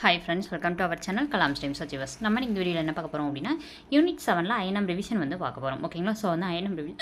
Hi friends welcome to our channel Kalam stream சச்சிவஸ் நம்ம இந்த வீடியோவில் என்ன பார்க்க போகிறோம் அப்படின்னா யூனிட் செவனில் ஐஎன்எம் ரிவிஷன் வந்து பார்க்க போகிறோம் ஓகேங்களா ஸோ வந்து ஐஎன்எம் ரிவி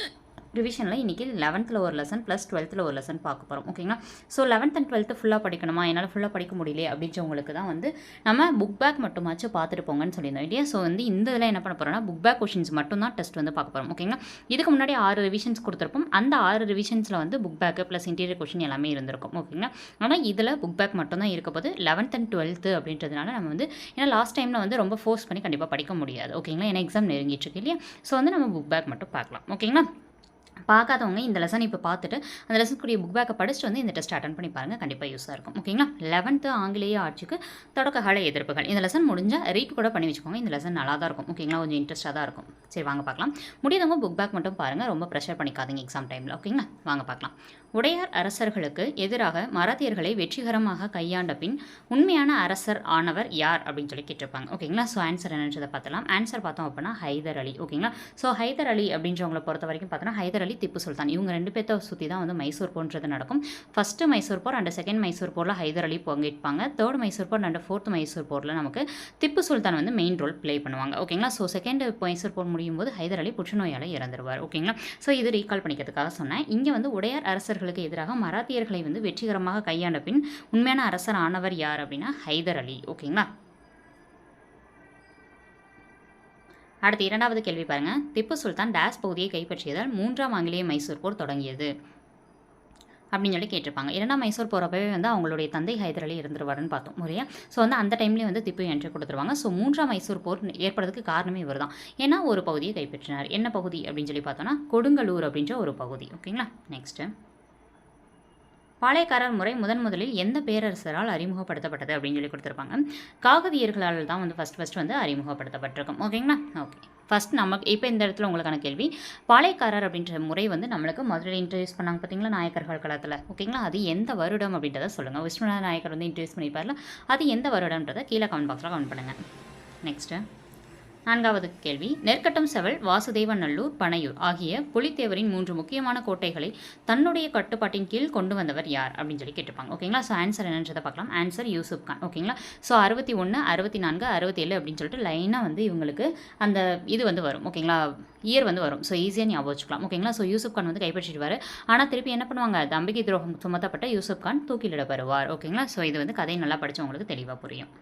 ரிவிஷனில் இன்றைக்கி லெவன்த்தில் ஒரு லெசன் ப்ளஸ் டுவெல்த்தில் ஒரு லெசன் பார்க்க போகிறோம் ஓகேங்களா ஸோ லெவன்த் அண்ட் டுவெல்த்து ஃபுல்லாக படிக்கணுமா? என்னால் ஃபுல்லாக படிக்க முடியல அப்படின்றவங்களுக்கு தான் வந்து நம்ம புக் பேக் மட்டுமாச்சும் பார்த்துட்டு போங்கன்னு சொல்லியிருந்தோம். இல்லையா ஸோ வந்து இந்த இதில் என்ன பண்ண போகிறோம்னா புக் பேக் கொஷின்ஸ் மட்டும் தான் டெஸ்ட் வந்து பார்க்க போகிறோம் ஓகேங்களா இதுக்கு முன்னாடி ஆறு ரிவிஷன்ஸ் கொடுத்துருப்போம். அந்த ஆறு ரிவிஷன்ஸில் வந்து book back plus interior question எல்லாமே இருந்திருக்கும். ஓகேங்களா ஆனால் இதில் புக் பேக் மட்டும் தான் இருக்க போது லெவன்த் அண்ட் டுவெல்த்து அப்படின்றதுனால நம்ம வந்து ஏன்னா லாஸ்ட் டைமில் வந்து ரொம்ப ஃபோர்ஸ் பண்ணி கண்டிப்பாக படிக்க முடியாது. ஓகேங்களா ஏன்னா எக்ஸாம் நெருங்கிட்டு இருக்கு இல்லையா? ஸோ வந்து நம்ம புக் பேக் மட்டும் பார்க்கலாம். ஓகேங்களா பார்க்காதவங்க இந்த லெசன் இப்போ பார்த்துட்டு அந்த லெசன் கூடிய புக் பேக்கை படிச்சுட்டு வந்து இந்த டெஸ்ட் அட்டன் பண்ணி பாருங்கள் கண்டிப்பாக யூஸாக இருக்கும். ஓகேங்களா லெவன்த்து ஆங்கிலேய ஆட்சிக்கு தொடக்ககால எதிர்ப்புகள். இந்த லெசன் முடிஞ்சால் ரீட் கூட பண்ணி வச்சுக்கோங்க. இந்த லெசன் நல்லா தான் இருக்கும். ஓகேங்களா கொஞ்சம் இன்ட்ரெஸ்ட்டாக தான் இருக்கும். சரி வாங்க பார்க்கலாம். முடியாதவங்க புக் பேக் மட்டும் பாருங்கள் ரொம்ப ப்ரெஷர் பண்ணிக்காதீங்க எக்ஸாம் டைமில் ஓகேங்களா வாங்க பார்க்கலாம். உடையார் அரசர்களுக்கு எதிராக மராத்தியர்களை வெற்றிகரமாக கையாண்ட பின் உண்மையான அரசர் ஆனவர் யார் அப்படின்னு சொல்லி கேட்டிருப்பாங்க. ஓகேங்களா? ஸோ ஆன்சர் என்னன்றதை பார்த்தலாம் ஆன்சர் பார்த்தோம் அப்படின்னா ஹைதர் அலி. ஓகேங்களா? ஸோ ஹைதர் அலி அப்படின்றவங்களை பொறுத்த வரைக்கும் பார்த்தோன்னா ஹைதர் அலி திப்பு சுல்தான். இவங்க ரெண்டு பேர்த்த சுற்றி தான் வந்து மைசூர் போன்றது நடக்கும். ஃபஸ்ட்டு மைசூர் போர் அண்ட் செகண்ட் மைசூர் போரில் ஹைதர் அலி பங்கேற்பாங்க. தேர்ட் மைசூர் போர் அண்ட் ஃபோர்த் மைசூர் போரில் நமக்கு திப்பு சுல்தான் வந்து மெயின் ரோல் ப்ளே பண்ணுவாங்க. ஓகேங்களா? ஸோ செகண்ட் மைசூர் போர் முடியும் போது ஹைதர் அலி புற்றுநோயால் இறந்துருவார். ஓகேங்களா? ஸோ இது ரீகால் பண்ணிக்கிறதுக்காக சொன்னேன். இங்கே வந்து உடையார் அரசர் அரசர்களுக்கு எதிராக மராத்தியர்களை வந்து வெற்றிகரமாக கையாண்ட பின் உண்மையான அரசர் ஆனவர் யார் அப்படின்னா ஹைதர் அலி. ஓகேங்களா அடுத்து இரண்டாவது கேள்வி பாருங்க. திப்பு சுல்தான் டேஸ் பகுதியை கைப்பற்றியதால் மூன்றாம் ஆங்கிலேய மைசூர் போர் தொடங்கியது அப்படின்னு சொல்லி கேட்டிருப்பாங்க. இரண்டாம் மைசூர் போகிறப்பவே வந்து அவங்களுடைய தந்தை ஹைதர் அலி இருந்துருவாருன்னு பார்த்தோம். முறையா? ஸோ வந்து அந்த டைம்லேயே வந்து திப்பு என்ட்ரி கொடுத்துருவாங்க. ஸோ மூன்றாம் மைசூர் போர் ஏற்படுறதுக்கு காரணமே இவர் தான் ஏன்னா ஒரு பகுதியை கைப்பற்றினார். என்ன பகுதி அப்படின்னு சொல்லி பார்த்தோன்னா கொடுங்கலூர் அப்படின்ற ஒரு பகுதி. ஓகேங்களா நெக்ஸ்ட்டு பாளையக்காரர் முறை முதன் முதலில் எந்த பேரரசரால் அறிமுகப்படுத்தப்பட்டது அப்படின்னு சொல்லி கொடுத்துருப்பாங்க. காகதியர்களால் தான் வந்து ஃபஸ்ட் ஃபஸ்ட் வந்து அறிமுகப்படுத்தப்பட்டிருக்கும். ஓகேங்களா ஓகே ஃபஸ்ட் நமக்கு இப்போ இந்த இடத்துல உங்களுக்கான கேள்வி. பாளையக்காரர் அப்படின்ற முறை வந்து நம்மளுக்கு முதல்ல இன்ட்ரடியூஸ் பண்ணாங்க பார்த்தீங்களா நாயக்கர்கள் காலத்தில். ஓகேங்களா அது எந்த வருடம் அப்படின்றத சொல்லுங்கள் விஸ்வநாத நாயக்கர் வந்து இன்ட்ரடியூஸ் பண்ணிப்பார்ல அது எந்த வருடம்ன்றதை கீழே கமெண்ட் பாக்ஸில் கமெண்ட் பண்ணுங்கள் நெக்ஸ்ட்டு நான்காவது கேள்வி நெற்கட்டம் செவல் வாசுதேவநல்லூர் பனையூர் ஆகிய புலித்தேவரின் மூன்று முக்கியமான கோட்டைகளை தன்னுடைய கட்டுப்பாட்டின் கீழ் கொண்டு வந்தவர் யார் அப்படின்னு சொல்லி கேட்டிருப்பாங்க. ஓகேங்களா ஸோ ஆன்சர் என்னன்றதை பார்க்கலாம். ஆன்சர் யூசுப் கான். ஓகேங்களா ஸோ அறுபத்தி ஒன்று அறுபத்தி நான்கு அறுபத்தேழு அப்படின்னு சொல்லிட்டு லைனாக வந்து இவங்களுக்கு அந்த இது வந்து வரும். ஓகேங்களா இயர் வந்து வரும். ஸோ ஈஸியாக ஞாபகம் வச்சுக்கலாம். ஓகேங்களா ஸோ யூசுப் கான் வந்து கைப்பற்றிடுவார். ஆனால் திருப்பி என்ன பண்ணுவாங்க? தம்பிகை துரோகம் சுமத்தப்பட்ட யூசுப் கான் தூக்கிலிடப்படுவார். ஓகேங்களா ஸோ இது வந்து கதை நல்லா படித்தவங்களுக்கு தெளிவாக புரியும்.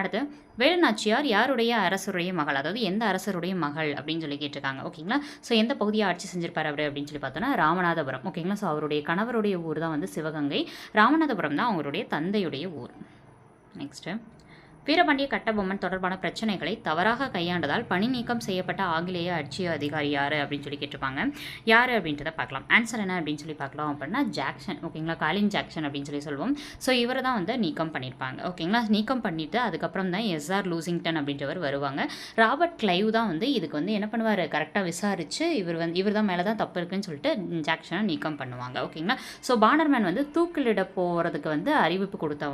அடுத்து வேலுநாச்சியார் யாருடைய அரசருடைய மகள்? அதாவது எந்த அரசருடைய மகள் அப்படின்னு சொல்லி கேட்டிருக்காங்க. ஓகேங்களா? ஸோ எந்த பகுதியை ஆட்சி செஞ்சிருப்பார் அவர் அப்படின்னு சொல்லி பார்த்தோன்னா ராமநாதபுரம். ஓகேங்களா? ஸோ அவருடைய கணவருடைய ஊர் தான் வந்து சிவகங்கை. ராமநாதபுரம் தான் அவருடைய தந்தையுடைய ஊர். நெக்ஸ்ட்டு வீரபாண்டிய கட்டபொம்மன் தொடர்பான பிரச்சனைகளை தவறாக கையாண்டதால் பணி நீக்கம் செய்யப்பட்ட ஆங்கிலேய ஆட்சி அதிகாரி யார் அப்படின்னு சொல்லி கேட்டிருப்பாங்க. யார் அப்படின்றத பார்க்கலாம். ஆன்சர் என்ன அப்படின்னு சொல்லி பார்க்கலாம் அப்படின்னா ஜாக்சன் ஓகேங்களா காலின் ஜாக்சன் அப்படின்னு சொல்லி சொல்லுவோம். ஸோ இவரை தான் வந்து நீக்கம் பண்ணியிருப்பாங்க. ஓகேங்களா நீக்கம் பண்ணிவிட்டு அதுக்கப்புறம் தான் எஸ்ஆர் லூசிங்டன் அப்படின்றவர் வருவாங்க. ராபர்ட் கிளைவ் தான் வந்து இதுக்கு வந்து என்ன பண்ணுவார்? கரெக்டாக விசாரித்து இவர் வந்து இவர் தான் மேலே தான் தப்பு இருக்குன்னு சொல்லிட்டு ஜாக்சனை நீக்கம் பண்ணுவாங்க. ஓகேங்களா ஸோ பானர்மேன் வந்து தூக்கிலிட போகிறதுக்கு வந்து அறிவிப்பு கொடுத்த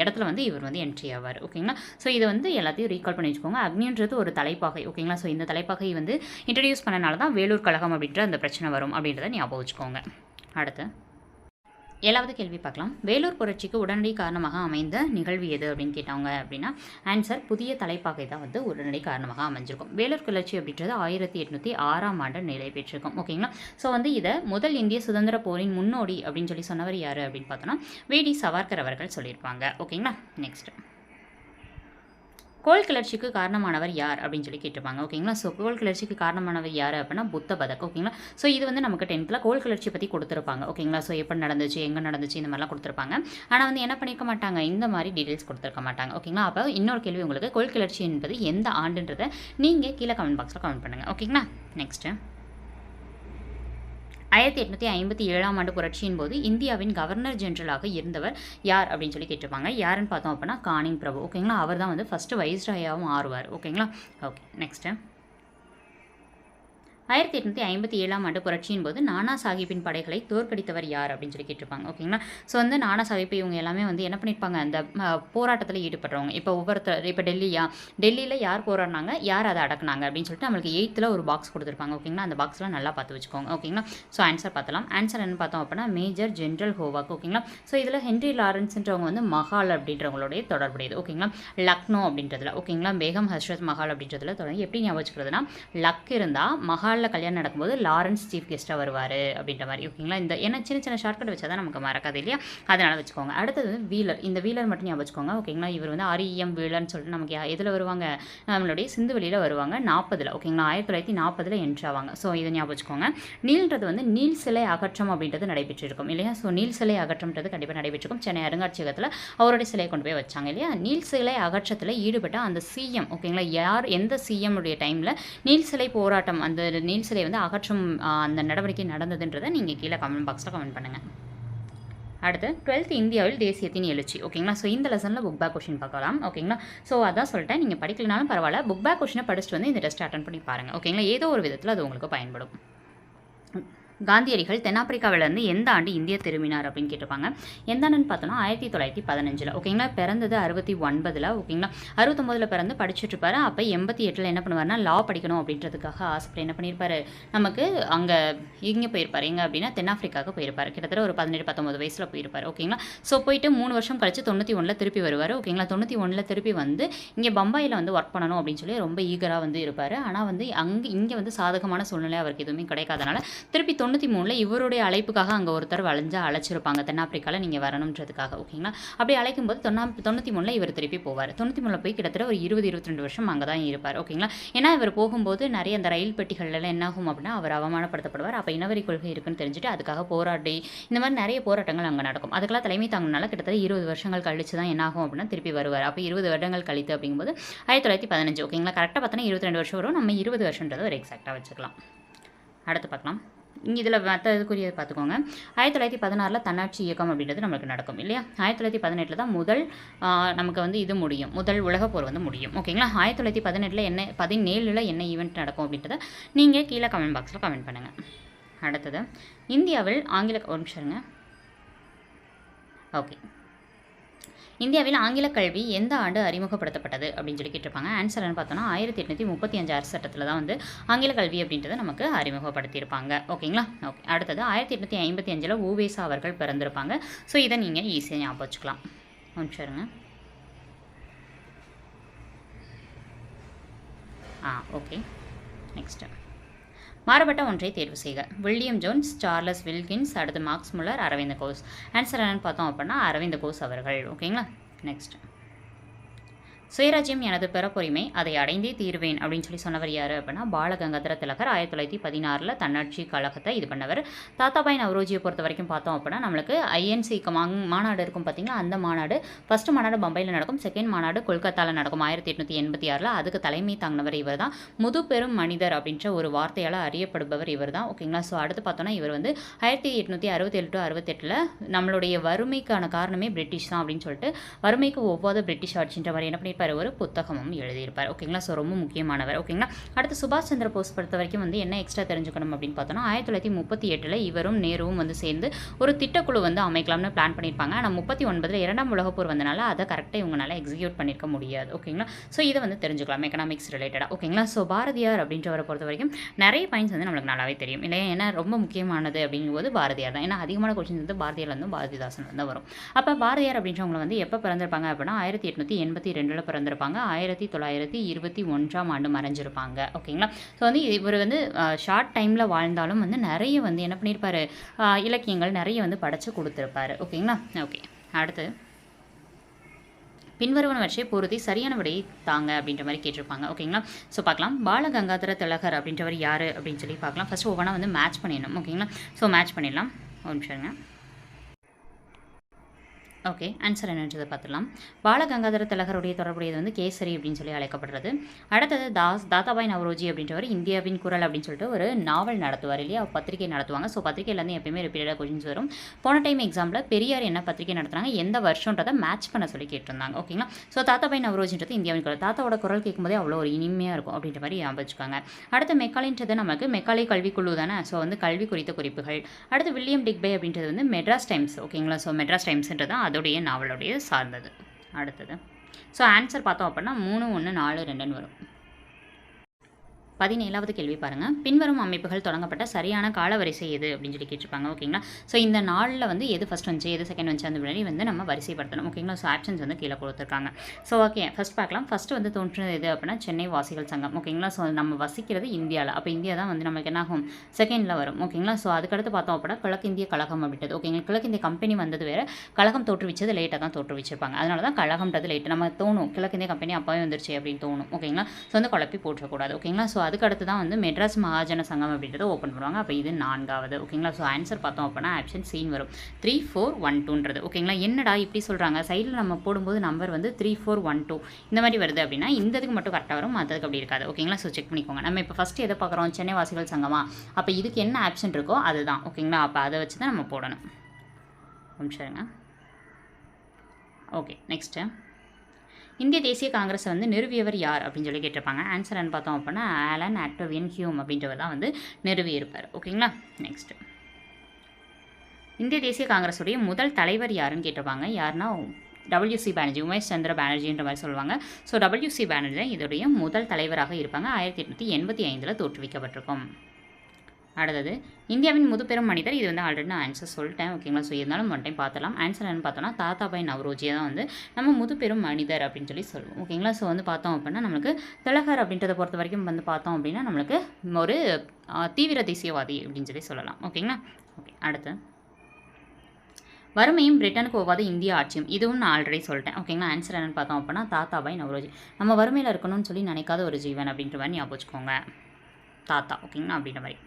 இடத்துல வந்து இவர் வந்து என்ட்ரி ஆவார். ஓகேங்களா? ஸோ இதை வந்து எல்லாத்தையும் ரீகால் பண்ணி வச்சுக்கோங்க. அக்னின்றது ஒரு தலைப்பாகை ஓகேங்களா? ஸோ இந்த தலைப்பாகை வந்து இன்ட்ரடியூஸ் பண்ணனால தான் வேலூர் கழகம் அப்படின்ற அந்த பிரச்சனை வரும் அப்படின்றத ஞாபகம் வச்சுக்கோங்க. அடுத்து ஏழாவது கேள்வி பார்க்கலாம். வேலூர் புரட்சிக்கு உடனடி காரணமாக அமைந்த நிகழ்வு எது அப்படின்னு கேட்டாங்க அப்படின்னா ஆன்சர் புதிய தலைப்பாகை தான் வந்து உடனடி காரணமாக அமைஞ்சிருக்கும். வேலூர் கிளர்ச்சி அப்படின்றது ஆயிரத்தி எட்நூற்றி ஆறாம் ஆண்டு நிலை பெற்றிருக்கும் ஓகேங்களா? ஸோ வந்து இதை முதல் இந்திய சுதந்திர போரின் முன்னோடி அப்படின்னு சொல்லி சொன்னவர் யார் அப்படின்னு பார்த்தோன்னா வேடி சவார்கர் அவர்கள் சொல்லியிருப்பாங்க ஓகேங்களா? நெக்ஸ்ட் கோல் கிளர்ச்சிக்கு காரணமானவர் யார் அப்படின்னு சொல்லி கேட்டிருப்பாங்க. ஓகேங்களா ஸோ கோல் கிளர்ச்சிக்கு காரணமானவர் யார் அப்படின்னா புத்த பதக். ஓகேங்களா ஸோ இது வந்து நமக்கு டென்த்தில் கோல் கிளர்ச்சி பற்றி கொடுத்துருப்பாங்க. ஓகேங்களா ஸோ எப்படி நடந்துச்சு எங்கே நடந்துச்சு இந்த மாதிரிலாம் கொடுத்துருப்பாங்க. ஆனால் வந்து என்ன பண்ணிக்க மாட்டாங்க? இந்த மாதிரி டீட்டெயில்ஸ் கொடுத்துருக்க மாட்டாங்க. ஓகேங்களா அப்போ இன்னொரு கேள்வி உங்களுக்கு கோல் கிளர்ச்சி என்பது எந்த ஆண்டுன்றதை நீங்கள் கீழே கமெண்ட் பாக்ஸில் கமெண்ட் பண்ணுங்கள் ஓகேங்களா நெக்ஸ்ட்டு ஆயிரத்தி எட்நூற்றி ஐம்பத்தி ஏழாம் ஆண்டு புரட்சியின் போது இந்தியாவின் கவர்னர் ஜென்ரலாக இருந்தவர் யார் அப்படின்னு சொல்லி கேட்டிருப்பாங்க. யாருன்னு பார்த்தோம் அப்படின்னா கானிங் பிரபு. ஓகேங்களா? அவர் தான் வந்து ஃபஸ்ட்டு வைஸ்ராயாகவும் ஆறுவார். ஓகேங்களா? ஓகே நெக்ஸ்ட்டு ஆயிரத்தி எட்நூற்றி ஐம்பத்தி ஏழாம் ஆண்டு புரட்சியின் போது நானா சாஹிப்பின் படைகளை தோற்கடித்தவர் யார் அப்படின்னு சொல்லி கேட்டிருப்பாங்க ஓகேங்களா ஸோ வந்து நானா சாஹிப் இவங்க எல்லாமே வந்து என்ன பண்ணியிருப்பாங்க அந்த போராட்டத்தில் ஈடுபடுறவங்க. இப்போ ஒவ்வொருத்தர் இப்போ டெல்லியா டெல்லியில் யார் போராடினாங்க யார் அதை அடக்குனாங்க அப்படின்னு சொல்லிட்டு நம்மளுக்கு எயித்தில் ஒரு பாக்ஸ் கொடுத்துருப்பாங்க ஓகேங்களா அந்த பாக்ஸ்லாம் நல்லா பார்த்து வச்சுக்கோங்க ஓகேங்களா ஸோ ஆன்சர் பார்த்தலாம் ஆன்சர் என்ன பார்த்தோம் அப்படின்னா மேஜர் ஜென்ரல் ஹோவாக் ஓகேங்களா ஸோ இதில் ஹென்ரி லாரன்ஸ்ன்றவங்க வந்து மஹால் அப்படின்றவங்களுடைய தொடர்புடையது ஓகேங்களா லக்னோ அப்படின்றதுல ஓகேங்களா பேகம் ஹஸ்ரத் மஹால் அப்படின்றதுல தொடங்கி எப்படி ஞாபகம் வச்சுக்கிறதுனா லக் இருந்தால் ஹோட்டலில் கல்யாணம் நடக்கும்போது லாரன்ஸ் சீஃப் கெஸ்ட்டாக வருவார் அப்படின்ற மாதிரி ஓகேங்களா? இந்த ஏன்னா சின்ன சின்ன ஷார்ட்கட் வச்சா தான் நமக்கு மறக்காது இல்லையா? அதனால் வச்சுக்கோங்க. அடுத்தது வந்து வீலர். இந்த வீலர் மட்டும் ஞாபகம் வச்சுக்கோங்க ஓகேங்களா? இவர் வந்து அரியம் வீலர்னு சொல்லிட்டு நமக்கு எதில் வருவாங்க? நம்மளுடைய சிந்து வெளியில் வருவாங்க நாற்பதில் ஓகேங்களா? ஆயிரத்தி தொள்ளாயிரத்தி நாற்பதில் என்ட்ரு ஆவாங்க. ஸோ இதை ஞாபகம் வச்சுக்கோங்க. நீல்ன்றது வந்து நீல் சிலை அகற்றம் அப்படின்றது நடைபெற்றிருக்கும் இல்லையா? ஸோ நீல் சிலை அகற்றம்ன்றது கண்டிப்பாக நடைபெற்றிருக்கும். சென்னை அருங்காட்சியகத்தில் அவருடைய சிலையை கொண்டு போய் வச்சாங்க இல்லையா? நீல் சிலை அகற்றத்தில் ஈடுபட்ட அந்த சிஎம் ஓகேங்களா? யார் எந்த சிஎம் உடைய டைமில் நீல் சிலை போராட்டம் அந்த நீல் சிலை வந்து அகற்றும் அந்த நடவடிக்கை நடந்ததுன்றதை நீங்கள் கீழே கமெண்ட் பாக்ஸில் கமெண்ட் பண்ணுங்கள் அடுத்து டுவெல்த் இந்தியாவில் தேசியத்தின் எழுச்சி. ஓகேங்களா? ஸோ இந்த லெசனில் புக் பேக் கொஷின் பார்க்கலாம். ஓகேங்களா? ஸோ அதான் சொல்லிட்டேன். நீங்கள் படிக்கலனாலும் பரவாயில்ல. புக் பேக் கொஷினை படிச்சுட்டு வந்து இந்த டெஸ்ட் அட்டன் பண்ணி பாருங்கள் ஓகேங்களா? ஏதோ ஒரு விதத்தில் அது உங்களுக்கு பயன்படும். காந்தியடிகள் தென்னாப்பிரிக்காவிலேருந்து எந்த ஆண்டு இந்தியா திரும்பினார் அப்படின்னு கேட்டிருப்பாங்க. எந்த ஆண்டுன்னு பார்த்தோன்னா ஆயிரத்தி தொள்ளாயிரத்தி பதினஞ்சில். ஓகேங்களா? பிறந்தது அறுபத்தி ஒன்பதில் ஓகேங்களா? அறுபத்தொம்போதில் பிறந்து படிச்சுட்டு இருப்பாரு அப்போ எண்பத்தி எட்டில் என்ன பண்ணுவார்னா லா படிக்கணும் அப்படின்றதுக்காக ஆசைப்பட்டு என்ன பண்ணியிருப்பாரு? நமக்கு அங்கே இங்கே போயிருப்பார். எங்கே அப்படின்னா தென்னாப்பிரிக்காவுக்கு போயிருப்பார். கிட்டத்தட்ட ஒரு பதினெட்டு பத்தொம்பது வயசில் போயிருப்பார். ஓகேங்களா? ஸோ போயிட்டு மூணு வருஷம் கழிச்சு தொண்ணூற்றி ஒன்றில் திருப்பி வருவார். ஓகேங்களா? தொண்ணூற்றி ஒன்றில் திருப்பி வந்து இங்கே பம்பாயில் வந்து ஒர்க் பண்ணணும் அப்படின்னு சொல்லி ரொம்ப ஈகராக வந்து இருப்பார். ஆனால் வந்து அங்கே இங்கே வந்து சாதகமான சூழ்நிலை அவருக்கு எதுவுமே கிடைக்காதனால திருப்பி தொண்ணூற்றி மூணில் இவருடைய அழைப்புக்காக அங்கே ஒருத்தர் வளைஞ்சா அழைச்சிருப்பாங்க. தென்னாப்பிரிக்காவில் நீங்கள் வரணுன்றதுக்காக ஓகேங்களா அப்படி அழைக்கும் போது தொண்ணா தொண்ணூற்றி மூணில் இவர் திருப்பி போவார். தொண்ணூற்றி மூணில் போய் கிட்டத்தட்ட ஒரு இருபது இருபத்தி ரெண்டு வருஷம் அங்கே தான் இருப்பார் ஓகேங்களா ஏன்னா இவர் போகும்போது நிறைய அந்த ரயில் பெட்டிகள்லாம் என்ன ஆகும் அப்படின்னா அவர் அவமானப்படுத்தப்படுவார். அப்போ இனவரி கொள்கை இருக்குன்னு தெரிஞ்சுட்டு அதுக்காக போராடி இந்த மாதிரி நிறைய போராட்டங்கள் அங்கே நடக்கும். அதுக்கெல்லாம் தலைமை தாங்கினால கிட்டத்தட்ட இருபது வருஷங்கள் கழிச்சு தான் என்ன ஆகும் அப்படின்னா திருப்பி வருவார். அப்போ இருபது வருடங்கள் கழித்து அப்படிங்கும்போது ஆயிரத்தி தொள்ளாயிரத்தி பதினஞ்சு ஓகேங்களா கரெக்டாக பார்த்தோன்னா இருபத்தி ரெண்டு வருஷம் வரும். நம்ம இருபது வருஷன்றதை ஒரு எக்ஸாக்டாக வச்சுக்கலாம். அடுத்து பார்க்கலாம். இதில் மற்ற இதுக்குரியது பார்த்துக்கோங்க. ஆயிரத்தி தொள்ளாயிரத்தி பதினாறில் தன்னாட்சி இயக்கம் அப்படின்றது நம்மளுக்கு நடக்கும் இல்லையா? ஆயிரத்தி தொள்ளாயிரத்தி பதினெட்டில் தான் முதல் நமக்கு வந்து இது முடியும். முதல் உலகப் போர் வந்து முடியும். ஓகேங்களா ஆயிரத்தி தொள்ளாயிரத்தி பதினெட்டில் என்ன பதினேழில் என்ன ஈவெண்ட் நடக்கும் அப்படின்றத நீங்கள் கீழே கமெண்ட் பாக்ஸில் கமெண்ட் பண்ணுங்கள் அடுத்தது இந்தியாவில் ஆங்கில ஒரு நிமிஷம் ஓகே இந்தியாவில் ஆங்கில கல்வி எந்த ஆண்டு அறிமுகப்படுத்தப்பட்டது அப்படின்னு சொல்லி கேட்டிருப்பாங்க. ஆன்சர் என்ன பார்த்தோன்னா ஆயிரத்தி எட்நூற்றி முப்பத்தி அஞ்சு சட்டத்தில் தான் வந்து ஆங்கில கல்வி அப்படின்றத நமக்கு அறிமுகப்படுத்தியிருப்பாங்க. ஓகேங்களா? ஓகே அடுத்தது ஆயிரத்தி எட்நூற்றி ஐம்பத்தி அஞ்சில் ஊவேசா அவர்கள் பிறந்திருப்பாங்க. ஸோ இதை நீங்கள் ஈஸியாக ஞாபகம் வச்சுக்கலாம். நிமிஷம் ஆ ஓகே நெக்ஸ்ட்டு மாறுபட்ட ஒன்றை தேர்வு செய்க. வில்லியம் ஜோன்ஸ் சார்லஸ் வில்கின்ஸ் அடுத்து Max Muller Aravind Ghosh. Answer என்னன்னு பார்த்தோம் அப்படின்னா அரவிந்த் கோஸ் அவர்கள். ஓகேங்களா? நெக்ஸ்ட் சுயராஜ்யம் எனது பிறப்புரிமை அதை அடைந்தே தீர்வேன் அப்படின்னு சொல்லி சொன்னவர் யார் அப்படின்னா பாலகங்காதர திலகர் ஆயிரத்தி தொள்ளாயிரத்தி பதினாறில் தன்னாட்சி கழகத்தை இது பண்ணவர். தாத்தாபாய் நவரோஜியை பொறுத்த வரைக்கும் பார்த்தோம் அப்படின்னா நம்மளுக்கு ஐஎன்சி மாநாடு இருக்கும் பார்த்தீங்கன்னா அந்த மாநாடு ஃபஸ்ட்டு மாநாடு பம்பையில் நடக்கும் செகண்ட் மாநாடு கொல்கத்தாவில் நடக்கும் ஆயிரத்தி எட்நூற்றி எண்பத்தி ஆறில். அதுக்கு தலைமை தாங்கினவர் இவர் தான் முது பெரும் மனிதர் அப்படின்ற ஒரு வார்த்தையால் அறியப்படுபவர் இவர் தான் ஓகேங்களா ஸோ அடுத்து பார்த்தோன்னா இவர் வந்து ஆயிரத்தி எட்நூற்றி அறுபத்தேழு டு அறுபத்தெட்டில் நம்மளுடைய வறுமைக்கான காரணமே பிரிட்டிஷ் தான் அப்படின்னு சொல்லிட்டு வறுமைக்கு ஒவ்வாத பிரிட்டிஷ் ஆட்சின்ற மாதிரி என்ன பண்ணியிருப்பார்? ஒரு புத்தகமும் எழுதியிருப்பார். ஓகேங்களா ஸோ ரொம்ப முக்கியமானவர். ஓகேங்களா அடுத்து சுபாஷ் சந்திர போஸ் பொறுத்த வரைக்கும் வந்து என்ன எக்ஸ்ட்ரா தெரிஞ்சுக்கணும் அப்படின்னு பார்த்தோன்னா ஆயிரத்தி தொள்ளாயிரத்தி முப்பத்தி எட்டில் இவரும் நேருவும் வந்து சேர்ந்து ஒரு திட்டக்குழு வந்து அமைக்கலாம்னு பிளான் பண்ணியிருப்பாங்க. ஆனால் முப்பத்தி ஒன்பதில் இரண்டாம் உலகப்போர் வந்தனால அதை கரெக்டாக இவங்களால எக்ஸிக்யூட் பண்ணியிருக்க முடியாது. ஓகேங்களா ஸோ இதை வந்து தெரிஞ்சுக்கலாம் எக்கனாமிக்ஸ் ரிலேட்டடாக ஓகேங்களா ஸோ பாரதியார் அப்படின்றவரை பொறுத்த வரைக்கும் நிறைய பாயிண்ட்ஸ் வந்து நம்மளுக்கு நல்லாவே தெரியும். இல்லையா? ஏன்னா ரொம்ப முக்கியமானது அப்படிங்கும்போது பாரதியார் தான். ஏன்னா அதிகமான கொஸ்டின்ஸ் வந்து பாரதியார்லேருந்து பாரதிதாசன் தான் வரும். அப்போ பாரதியார் அப்படின்றவங்க வந்து எப்போ பிறந்திருப்பாங்க அப்படின்னா ஆயிரத்தி எட்நூற்றி எண்பத்தி ரெண்டில் பிறந்திருப்பாங்க. ஆயிரத்தி தொள்ளாயிரத்தி இருபத்தி ஒன்றாம் ஆண்டு மறைஞ்சிருப்பாங்க. ஓகேங்களா? ஸோ வந்து இவர் வந்து ஷார்ட் டைமில் வாழ்ந்தாலும் வந்து நிறைய வந்து என்ன பண்ணியிருப்பாரு இலக்கியங்கள் நிறைய வந்து படைச்சு கொடுத்துருப்பாரு. ஓகேங்களா? ஓகே. அடுத்து பின்வருவனவற்றை பொருத்தி சரியான விடையை தாங்க அப்படின்ற மாதிரி கேட்டிருப்பாங்க. ஓகேங்களா? ஸோ பார்க்கலாம். பாலகங்காதர திலகர் அப்படின்றவர் யார் அப்படின்னு சொல்லி பார்க்கலாம். ஃபஸ்ட்டு ஒவ்வொன்றா வந்து மேட்ச் பண்ணிடணும். ஓகேங்களா? ஸோ மேட்ச் பண்ணிடலாம். ஒரு நிமிஷம் இருங்க. ஓகே ஆன்சர் என்னன்றதை பார்த்துடலாம். பாலகங்காதர திலகருடைய தொடர்புடையது வந்து கேசரி அப்படின்னு சொல்லி அழைக்கப்படுறது. அடுத்தது தாஸ் தாத்தாபாய் நவரோஜி அப்படின்றவர் இந்தியாவின் குரல் அப்படின்னு சொல்லிட்டு ஒரு நாவல் நடத்துவார் இல்லையா? பத்திரிகை நடத்துவாங்க. ஸோ பத்திரிகையிலேருந்து எப்பயுமே ரிப்பீட்டடாக கொஷின்ஸ் வரும். போன டைம் எக்ஸாமில் பெரியார் என்ன பத்திரிகை நடத்துனாங்க எந்த வருஷன்றதை மேட்ச் பண்ண சொல்லி கேட்டிருந்தாங்க. ஓகேங்களா ஸோ தாத்தாபாய் நவரோஜின்றது இந்தியாவின் குரல். தாத்தாவோட குரல் கேட்கும்போதே அவ்வளோ ஒரு இனிமையாக இருக்கும் அப்படின்ற மாதிரி ஞாபகம் வச்சுக்காங்க அடுத்து மெக்காலின்றது நமக்கு மெக்காலே கல்விக்குழு தானே? ஸோ வந்து கல்வி குறித்த குறிப்புகள். அடுத்து வில்லியம் டிக்பே அப்படின்றது வந்து மெட்ராஸ் டைம்ஸ். ஓகேங்களா ஸோ மெட்ராஸ் டைம்ஸ்ன்றது அதோடைய நாவலுடைய சார்ந்தது. அடுத்தது. ஸோ ஆன்சர் பார்த்தோம் அப்படின்னா மூணு ஒன்று நாலு ரெண்டுன்னு வரும். பதினேழாவது கேள்வி பாருங்கள் பின்வரும் அமைப்புகள் தொடங்கப்பட்ட சரியான காலவரிசை எது? அப்படின்னு சொல்லி கேட்டிருப்பாங்க. ஓகேங்களா ஸோ இந்த நாளில் வந்து எது ஃபஸ்ட் வந்துச்சு எது செகண்ட் வந்துச்சு அந்த மாதிரி வந்து நம்ம வரிசைப்படுத்தணும். ஓகேங்களா ஸோ ஆப்ஷன்ஸ் வந்து கீழே கொடுத்துருக்காங்க. ஸோ ஓகே ஃபஸ்ட் பார்க்கலாம். ஃபஸ்ட்டு வந்து தோன்றினது எது அப்படின்னா சென்னை வாசிகள் சங்கம். ஓகேங்களா ஸோ நம்ம வசிக்கிறது இந்தியாவில் அப்போ இந்தியா தான் வந்து நமக்கு என்ன ஆகும் செகண்டில் வரும். ஓகேங்களா ஸோ அதுக்கடுத்து பார்த்தோம் அப்படின்னா கிழக்கிந்திய கழகம் அப்படின்றது. ஓகேங்களா கிழக்கிந்திய கம்பெனி வந்தது வேறு. கழகம் தோற்றுவிச்சது லேட்டாக தான் தோற்றுவிச்சிருப்பாங்க. அதனால தான் கழகம்ன்றது லேட்டு நம்ம தோணும். கிழக்கிந்திய கம்பெனி அப்போவே வந்துருச்சு அப்படின்னு தோணும். ஓகேங்களா ஸோ வந்து குழப்பி போட்டுக்கூடாது ஓகேங்களா ஸோ அதுக்கு அடுத்து தான் வந்து மெட்ராஸ் மகாஜன சங்கம் அப்படின்றத ஓப்பன் பண்ணுவாங்க. அப்போ இது நான்காவது. ஓகேங்களா? ஸோ ஆன்சர் பார்த்தோம் அப்படின்னா ஆப்ஷன் சீன் வரும். த்ரீ ஃபோர் ஒன் டூன்றது ஓகேங்களா? என்னடா இப்படி சொல்கிறாங்க சைடில் நம்ம போடும்போது நம்பர் வந்து த்ரீ ஃபோர் ஒன் டூ இந்த மாதிரி வருது அப்படின்னா இந்த இதுக்கு மட்டும் கரெக்டாக வரும் மற்றதுக்கு அப்படி இருக்காது. ஓகேங்களா? ஸோ செக் பண்ணிக்கோங்க. நம்ம இப்போ ஃபஸ்ட்டு எதை பார்க்குறோம்? சென்னை வாசிகள் சங்கமா? அப்போ இதுக்கு என்ன ஆப்ஷன் இருக்கோ அதுதான். ஓகேங்களா? அப்போ அதை வச்சு தான் நம்ம போடணும். ஒரு ஓகே நெக்ஸ்ட்டு இந்திய தேசிய காங்கிரஸை வந்து நிறுவியவர் யார் அப்படின்னு சொல்லி கேட்டிருப்பாங்க. ஆன்சர் என்ன பார்த்தோம் அப்படின்னா ஆலன் ஆக்டோவியன் ஹியூம் அப்படின்றவர் தான் வந்து நிறுவியிருப்பார். ஓகேங்களா? நெக்ஸ்ட்டு இந்திய தேசிய காங்கிரஸுடைய முதல் தலைவர் யாருன்னு கேட்டிருப்பாங்க. யாருன்னா டபிள்யூசி பானர்ஜி உமேஷ் சந்திர பானர்ஜின்ற மாதிரி சொல்லுவாங்க. ஸோ டபிள்யூசி பானர்ஜி இதோடைய முதல் தலைவராக இருப்பாங்க. ஆயிரத்தி எட்நூற்றி எண்பத்தி ஐந்தில் தோற்றுவிக்கப்பட்டிருக்கும். அடுத்தது இந்தியாவின் முதுபெரும் மனிதர் இது வந்து ஆல்ரெடி நான் ஆன்சர் சொல்லிட்டேன் ஓகேங்களா ஸோ இருந்தாலும் ஒன் டைம் பார்த்தலாம் ஆன்சர் என்னன்னு பார்த்தோம்னா தாத்தாபாய் நவரோஜியை தான் வந்து நம்ம முதுபெரும் மனிதர் அப்படின்னு சொல்லி சொல்லுவோம் ஓகேங்களா ஸோ வந்து பார்த்தோம் அப்படின்னா நம்மளுக்கு திலகர் அப்படின்றத பொறுத்த வரைக்கும் வந்து பார்த்தோம் அப்படின்னா நம்மளுக்கு ஒரு தீவிர தேசியவாதி அப்படின்னு சொல்லி சொல்லலாம் ஓகேங்களா ஓகே அடுத்து. வறுமையும் பிரிட்டனுக்கு ஒவ்வாத இந்திய ஆட்சியும் இதுவும் நான் ஆல்ரெடி சொல்லிட்டேன் ஓகேங்களா ஆன்சர் என்னன்னு பார்த்தோம் அப்படின்னா தாத்தாபாய் நவரோஜி. நம்ம வறுமையில் இருக்கணும்னு சொல்லி நினைக்காத ஒரு ஜீவன் அப்படின்ற மாதிரி ஞாபகம் வச்சுக்கோங்க தாத்தா ஓகேங்களா அப்படின்ற மாதிரி.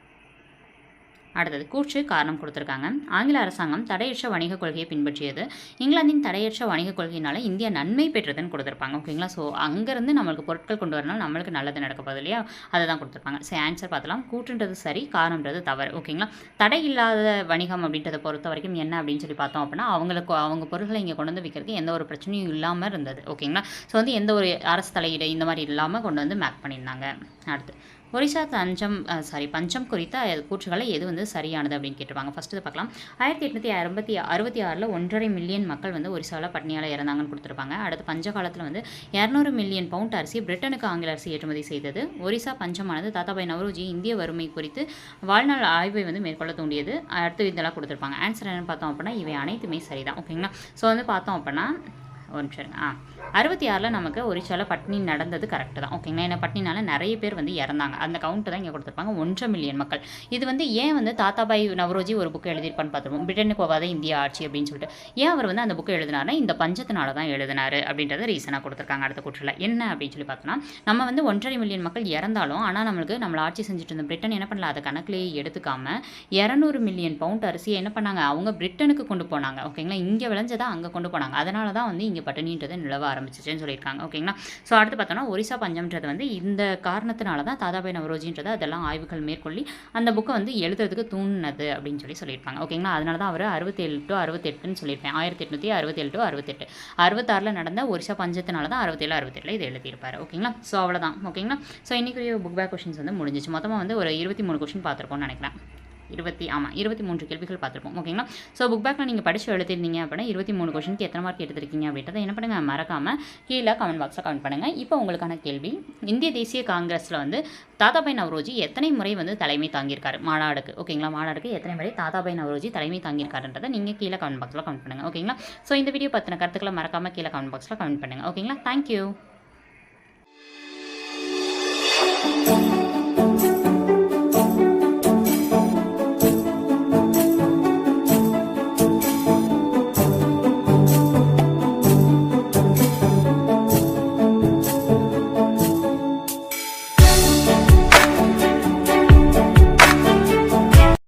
அடுத்தது கூற்று காரணம் கொடுத்துருக்காங்க. ஆங்கில அரசாங்கம் தடையற்ற வணிக கொள்கையை பின்பற்றியது. இங்கிலாந்தின் தடையற்ற வணிக கொள்கையினால இந்தியா நன்மை பெற்றதுன்னு கொடுத்துருப்பாங்க. ஓகேங்களா? ஸோ அங்கேருந்து நம்மளுக்கு பொருட்கள் கொண்டு வரனால நம்மளுக்கு நல்லது நடக்க போகுது இல்லையா? அதை தான் கொடுத்துருப்பாங்க. சரி ஆன்சர் பார்த்தலாம். கூற்றுன்றது சரி காரணம்ன்றது தவறு. ஓகேங்களா? தடை இல்லாத வணிகம் அப்படின்றத பொறுத்த வரைக்கும் என்ன அப்படின்னு சொல்லி பார்த்தோம் அப்படின்னா அவங்களுக்கு அவங்க பொருட்களை இங்கே கொண்டு வந்து விற்கிறதுக்கு எந்த ஒரு பிரச்சனையும் இல்லாமல் இருந்தது. ஓகேங்களா? ஸோ வந்து எந்த ஒரு அரசு தலையீடு இந்த மாதிரி இல்லாமல் கொண்டு வந்து மேக் பண்ணியிருந்தாங்க. அடுத்து ஒரிசா தஞ்சம் சாரி பஞ்சம் குறித்த கூற்றுகளை எது வந்து சரியானது அப்படின்னு கேட்டிருப்பாங்க. ஃபஸ்ட்டு இதை பார்க்கலாம். ஆயிரத்தி எட்நூற்றி அறுபத்தி அறுபத்தி ஆறில் ஒன்றரை மில்லியன் மக்கள் வந்து ஒரிசாவில் பட்னியால் இறந்தாங்கன்னு கொடுத்துருப்பாங்க. அடுத்து பஞ்ச காலத்தில் வந்து இரநூறு மில்லியன் பவுண்ட் அரிசி பிரிட்டனுக்கு ஆங்கில அரிசி ஏற்றுமதி செய்தது. ஒரிசா பஞ்சமானது தாத்தாபாய் நவரோஜி இந்திய வறுமை குறித்து வாழ்நாள் ஆய்வை வந்து மேற்கொள்ள தூண்டியது. அடுத்து இதெல்லாம் கொடுத்துருப்பாங்க. ஆன்சர் என்னன்னு பார்த்தோம் அப்படின்னா இவை அனைத்துமே சரிதான். ஓகேங்களா ஸோ வந்து பார்த்தோம் அப்படின்னா ஒரு நிமிஷம் இருங்க. ஆ அறுபத்தி ஆறில் நமக்கு ஒரிசாவில் பட்னி நடந்தது கரெக்டு தான். ஓகேங்களா ஏன்னா பட்னினால நிறைய பேர் வந்து இறந்தாங்க. அந்த கவுண்ட்டு தான் இங்கே கொடுத்துருப்பாங்க. ஒன்றரை மில்லியன் மக்கள். இது வந்து ஏன் வந்து தாத்தாபாய் நவரோஜி ஒரு புக்கு எழுதியிருப்பான்னு பார்த்துருப்போம். பிரிட்டனுக்கு போகாத இந்திய ஆட்சி அப்படின்னு சொல்லிட்டு. ஏன் அவர் வந்து அந்த புக்கு எழுதினார்னா இந்த பஞ்சத்தினால தான் எழுதினாரு அப்படின்றத ரீசனாக கொடுத்துருக்காங்க அடுத்த குற்றில். என்ன அப்படின்னு சொல்லி பார்த்தோம்னா நம்ம வந்து ஒன்றரை மில்லியன் மக்கள் இறந்தாலும் ஆனால் நம்மளுக்கு நம்மளை ஆட்சி செஞ்சுட்டு இருந்த பிரிட்டன் என்ன பண்ணல? அதை கணக்கிலேயே எடுத்துக்காம இரநூறு மில்லியன் பவுண்ட் அரிசியை என்ன பண்ணாங்க? அவங்க பிரிட்டனுக்கு கொண்டு போனாங்க. ஓகேங்களா இங்கே விளைஞ்சதை அங்கே கொண்டு போனாங்க. அதனால தான் வந்து இங்கே பட்டினின்றது நிலவ ஆரம்பிச்சிச்சுன்னு சொல்லியிருக்காங்க. ஓகேங்களா? ஸோ அடுத்து பார்த்தோம்னா ஒரிசா பஞ்சம்ன்றது வந்து இந்த காரணத்தினால தான் தாதாபாய் நவரோஜின்றது அதெல்லாம் ஆய்வுகள் மேற்கொள்ளி அந்த புக்கை வந்து எழுதுறதுக்கு தூண்டினது அப்படின்னு சொல்லி சொல்லியிருப்பாங்க ஓகேங்களா? அதனால தான் அவர் அறுபத்தேழு டு அறுபத்தெட்டுன்னு சொல்லியிருப்பேன் ஆயிரத்தி எட்நூற்றி அறுபத்தேழு டு அறுபத்தெட்டு. அறுபத்தாறில் நடந்த ஒரிசா பஞ்சத்தினால தான் அறுபத்தேழு அறுபத்தெட்டில் இது எழுதியிருப்பார். ஓகேங்களா? ஸோ அவ்வளோதான் ஓகேங்களா? ஸோ இன்றைக்குரிய புக் பேக் கொஷின்ஸ் வந்து முடிஞ்சிச்சு. மொத்தமாக வந்து ஒரு இருபத்தி மூணு கொஷின் பார்த்துருக்கோம்னு நினைக்கிறேன். இருபத்தி ஆமாம் இருபத்தி மூன்று கேள்விகள் பார்த்துருப்போம். ஓகேங்களா ஸோ புக் பேக்கில் நீங்கள் படித்து எழுதிருந்தீங்க அப்படின்னா இருபத்தி மூணு கொஷனுக்கு எத்தனை மார்க் எடுத்திருக்கீங்க அப்படின்றத என்ன பண்ணுங்கள் மறக்காமல் கீழே கமெண்ட் பாக்ஸில் கமெண்ட் பண்ணுங்கள் இப்போ உங்களுக்கான கேள்வி. இந்திய தேசிய காங்கிரஸில் வந்து தாதாபாய் நவரோஜி எத்தனை முறை வந்து தலைமை தாங்கியிருக்காரு? மாநாடுக்கு. ஓகேங்களா மாநாடுக்கு எத்தனை முறை தாதாபாய் நவரோஜி தலைமை தாங்கியிருக்காருன்றதை நீங்கள் கீழே கமெண்ட் பாக்ஸில் கமெண்ட் பண்ணுங்கள் ஓகேங்களா ஸோ இந்த வீடியோ பற்றின கருத்துக்களை மறக்காமல் கீழே கமெண்ட் பாக்ஸில் கமெண்ட் பண்ணுங்கள் ஓகேங்களா தேங்க்யூ